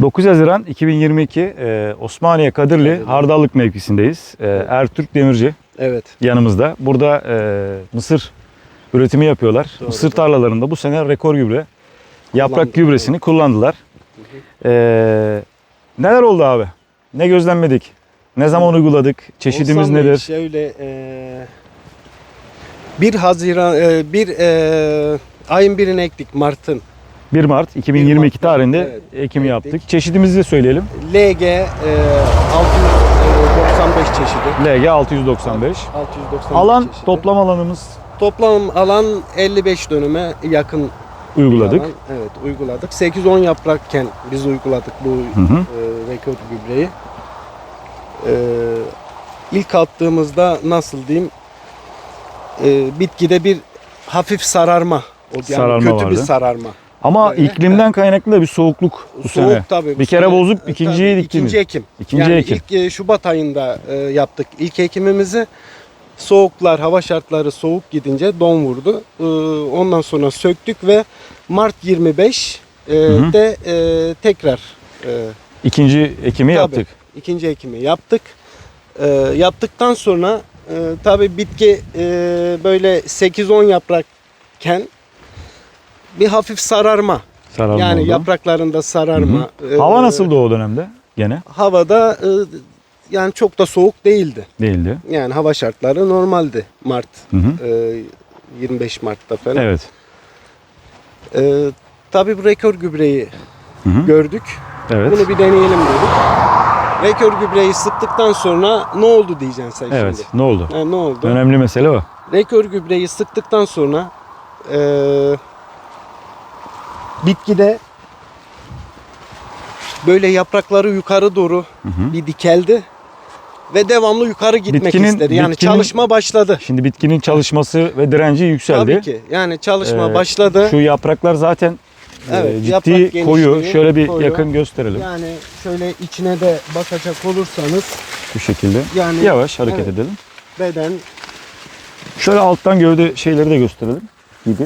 9 Haziran 2022 e, Osmaniye Kadirli Hardallık mevkisindeyiz. E, Ertürk Demirci Evet. yanımızda. Burada e, mısır üretimi yapıyorlar. Mısır tarlalarında bu sene rekor gübre, yaprak Kullandık, gübresini kullandılar. E, neler oldu abi? Ne gözlemledik? Ne zaman uyguladık? Çeşidimiz Bey, nedir? Şöyle e, 1 Haziran e, 1 e, ayın birine ektik Mart'ın. 1 Mart 2022 Mart, tarihinde evet, ekim ektik. yaptık. Çeşidimizi de söyleyelim. LG e, 695 çeşidi. LG 695. 695 Alan çeşidi. toplam alanımız Toplam alan 55 dönüme yakın uyguladık. alan. Evet uyguladık. 8-10 yaprakken biz uyguladık bu Hı hı. e, rekor gübreyi. E, ilk attığımızda nasıl diyeyim e, bitkide bir hafif sararma. O yani Sararma kötü vardı. bir sararma. Ama Böyle. iklimden kaynaklı da bir soğukluk bu Soğuk sene. tabii. Bir kere sene. bozup E, ikinciyi tabii, diktiniz. İkinci Ekim. İkinci yani Ekim. ilk e, Şubat ayında e, yaptık ilk ekimimizi. Soğuklar, hava şartları soğuk gidince don vurdu. E, ondan sonra söktük ve Mart 25 e, hı. de e, tekrar e, İkinci ekimi Tabii. yaptık. ikinci ekimi yaptık. E, yaptıktan sonra e, tabii bitki e, böyle 8-10 yaprakken bir hafif sararma. Sararma yani oldu. yapraklarında sararma. E, Hava nasıldı o dönemde? Gene Havada e, yani çok da soğuk değildi. değildi. Yani hava şartları normaldi Mart. Hı hı. e, 25 Mart'ta falan. Evet. E, tabii bu rekor gübreyi Hı hı. gördük. Evet. Bunu bir deneyelim dedik. Rekor gübreyi sıktıktan sonra ne oldu diyeceksin sen Evet. şimdi. Ne oldu? Ha, ne oldu? Önemli mesele o. Rekor gübreyi sıktıktan sonra e, bitkide böyle yaprakları yukarı doğru Hı hı. bir dikeldi ve devamlı yukarı gitmek Bitkinin- istedi. Yani bitkinin- çalışma başladı. Şimdi bitkinin çalışması ve direnci yükseldi. Tabii ki. Yani çalışma Ee, başladı. Şu yapraklar zaten e, Evet, yaprak ciddi genişliği, koyu. Şöyle bir koyu. yakın gösterelim. Yani şöyle içine de bakacak olursanız Bu şekilde. yani Yavaş hareket evet. edelim. beden Şöyle alttan gövde şeyleri de gösterelim. Gibi.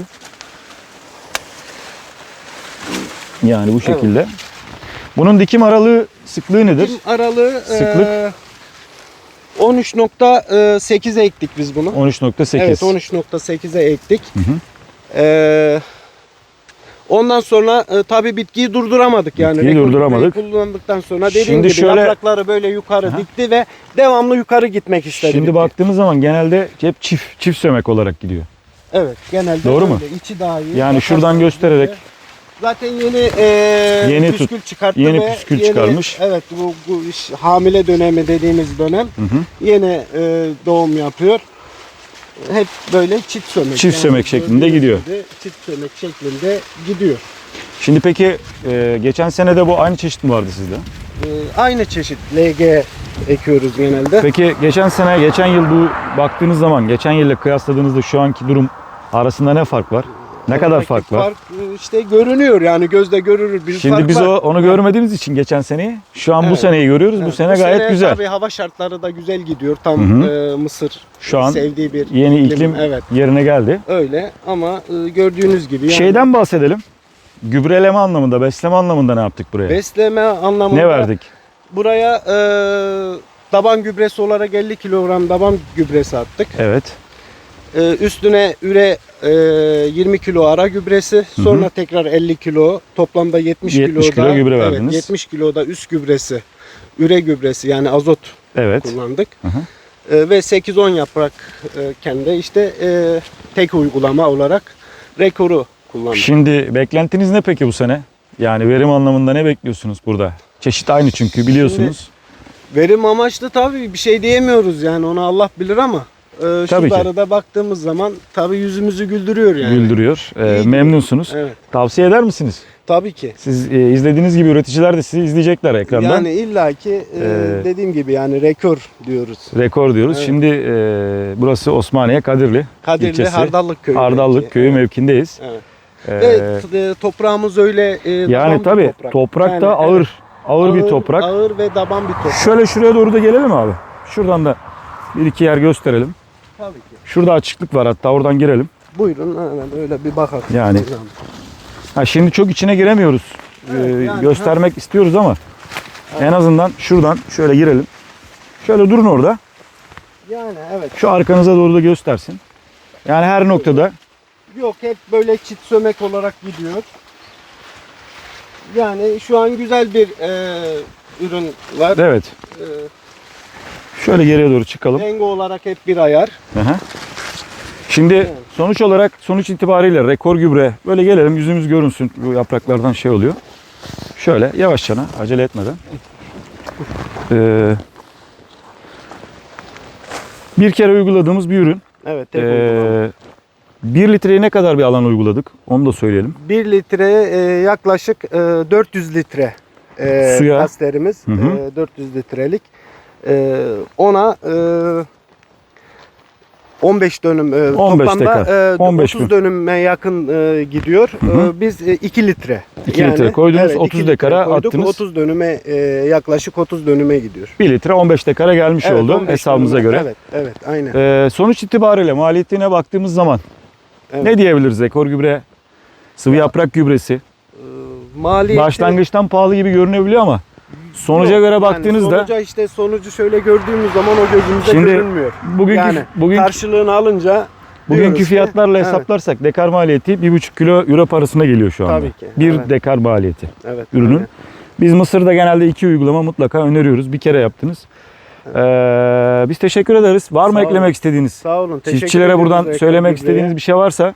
Yani bu şekilde. Bunun dikim aralığı sıklığı nedir? Dikim aralığı Sıklık? e, 13.8'e ektik biz bunu. 13.8. Evet 13.8'e ektik. Hı hı. Ee, ondan sonra e, tabii bitkiyi durduramadık yani. Bitkiyi Rekor durduramadık. kullandıktan sonra dediğim Şimdi gibi şöyle- yaprakları böyle yukarı Aha. dikti ve devamlı yukarı gitmek istedi. Şimdi bitki. baktığınız zaman genelde hep çift çift sömek olarak gidiyor. Evet genelde Doğru mu? öyle. İçi daha iyi. Yani şuradan göstererek- böyle. Zaten yeni e, Yeni püskül çıkarttı yeni ve püskül yeni- çıkarmış. Evet bu, bu iş, hamile dönemi dediğimiz dönem Hı hı. yeni e, doğum yapıyor. Hep böyle çift sömek. Çift sömek şeklinde gidiyor. Çift sömek şeklinde gidiyor. Şimdi peki e, geçen sene de bu aynı çeşit mi vardı sizde? E, aynı çeşit LG ekiyoruz genelde. Peki geçen sene, geçen yıl bu baktığınız zaman geçen yılla kıyasladığınızda şu anki durum arasında ne fark var? Ne kadar fark var? Fark e, işte görünüyor yani gözde görülür bir Şimdi fark biz var. o, onu görmediğimiz için geçen seneyi şu an bu Evet. seneyi görüyoruz. bu Evet, sene gayet güzel. Tabii hava şartları da güzel gidiyor. Tam Hı e, Mısır Şu an sevdiği bir Yeni iklim Evet yerine geldi. öyle ama e, gördüğünüz gibi yani Şeyden bahsedelim. Gübreleme anlamında, besleme anlamında ne yaptık buraya? besleme anlamında ne verdik? buraya e, taban gübresi olarak 50 kilogram taban gübresi attık. Evet. E, üstüne üre e, 20 kilo ara gübresi, sonra tekrar 50 kilo, toplamda 70, 70 kilo, kilo gübre evet, verdiniz. 70 kilo da üst gübresi, üre gübresi yani azot Evet. kullandık. Hı hı. E, ve 8-10 yaprakken de işte e, tek uygulama olarak rekoru kullandık. Şimdi beklentiniz ne peki bu sene? Yani verim anlamında ne bekliyorsunuz burada? Çeşit aynı çünkü biliyorsunuz. Verim amaçlı tabii bir şey diyemiyoruz yani onu Allah bilir ama e, Tabii ki. şu darıda baktığımız zaman tabii yüzümüzü güldürüyor yani. Güldürüyor. Ee, İyi memnunsunuz. Evet Tavsiye eder misiniz? tabii ki. Siz e, izlediğiniz gibi üreticiler de sizi izleyecekler ekrandan. Yani illaki e, Ee, dediğim gibi yani rekor diyoruz. Rekor diyoruz. Evet. Şimdi e, burası Osmaniye Kadirli. Kadirli ilçesi. Hardallık köyü. Ardallık köyü Evet. mevkindeyiz. Evet. Ee, Ve t- e, toprağımız öyle e, yani daban bir tabii toprak. Yani, da evet, ağır, ağır bir toprak. Ağır ve daban bir toprak. Şöyle şuraya doğru da gelelim abi. Şuradan da bir iki yer gösterelim. Tabii ki. Şurada açıklık var hatta oradan girelim. Buyurun hemen öyle bir bakalım. Yani. Ha şimdi çok içine giremiyoruz e, yani, göstermek istiyoruz ama en azından şuradan şöyle girelim. Şöyle durun orada. Yani evet. Şu arkanıza doğru da göstersin. Yani her noktada Yok hep böyle çit sömek olarak gidiyor. Yani şu an güzel bir e, ürün var. evet. E, Şöyle geriye doğru çıkalım. rengi olarak hep bir ayar. Hı. Şimdi sonuç olarak sonuç itibariyle rekor gübre böyle gelelim yüzümüz görünsün bu yapraklardan şey oluyor. Şöyle yavaşça acele etmeden. Ee, bir kere uyguladığımız bir ürün. Evet. tek. Ee, 1 litreye ne kadar bir alan uyguladık onu da söyleyelim. 1 litreye e, yaklaşık e, 400 litre e, Suya. pasterimiz. Hı hı. E, 400 litrelik. E, ona e, 15 dönüm e, 15 toplamda dekar. e, 15 30 bin. dönüme yakın e, gidiyor. hı. E, biz 2 litre. 2 litre koydunuz, 30 iki litre dekara koyduk, attınız. 30 dönüme e, yaklaşık 30 dönüme gidiyor. 1 litre 15 dekara gelmiş Evet, oldu 15 hesabımıza dönüme. göre. Evet, evet, aynen. Ee, sonuç itibariyle maliyetine baktığımız zaman Evet. ne diyebiliriz rekor gübre, sıvı yaprak gübresi? E, maliyeti Başlangıçtan pahalı gibi görünebiliyor ama sonuca Yok, göre yani baktığınızda sonuca işte sonucu şöyle gördüğümüz zaman o gözümüze Şimdi görünmüyor. bugünkü yani bugün karşılığını alınca bugünkü diyoruz ki, fiyatlarla evet, hesaplarsak dekar maliyeti 1,5 kilo euro parasına geliyor şu anda. Tabii ki, Bir evet. dekar maliyeti. Evet. ürünün. aynen. Biz Mısır'da genelde iki uygulama mutlaka öneriyoruz. Bir kere yaptınız. Ee, biz teşekkür ederiz. Var mı Sağ olun. eklemek istediğiniz? Sağ olun. teşekkür Çiftçilere buradan söylemek istediğiniz bir şey varsa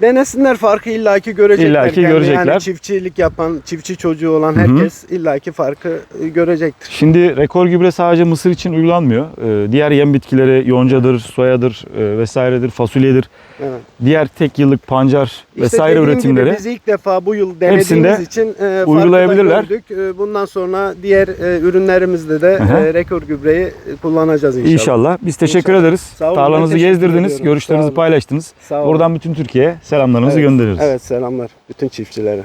Denesinler farkı illaki görecekler. İllaki Kendi görecekler. Yani çiftçilik yapan, çiftçi çocuğu olan herkes illaki farkı e, görecektir. Şimdi rekor gübre sadece mısır için uygulanmıyor. Ee, diğer yem bitkileri yoncadır, soyadır e, vesairedir, fasulyedir. Evet. Diğer tek yıllık pancar İşte vesaire üretimleri. Gibi biz ilk defa bu yıl denediğimiz için e, uygulayabilirler. gördük. E, bundan sonra diğer e, ürünlerimizde de Hı hı. e, rekor gübreyi kullanacağız inşallah. İnşallah. Biz teşekkür İnşallah. ederiz. Sağ olun, Tarlanızı teşekkür gezdirdiniz, ediyorum. görüşlerinizi paylaştınız. Sağ olun. Buradan bütün Türkiye'ye selamlarımızı Evet. gönderiyoruz. Evet selamlar bütün çiftçilere.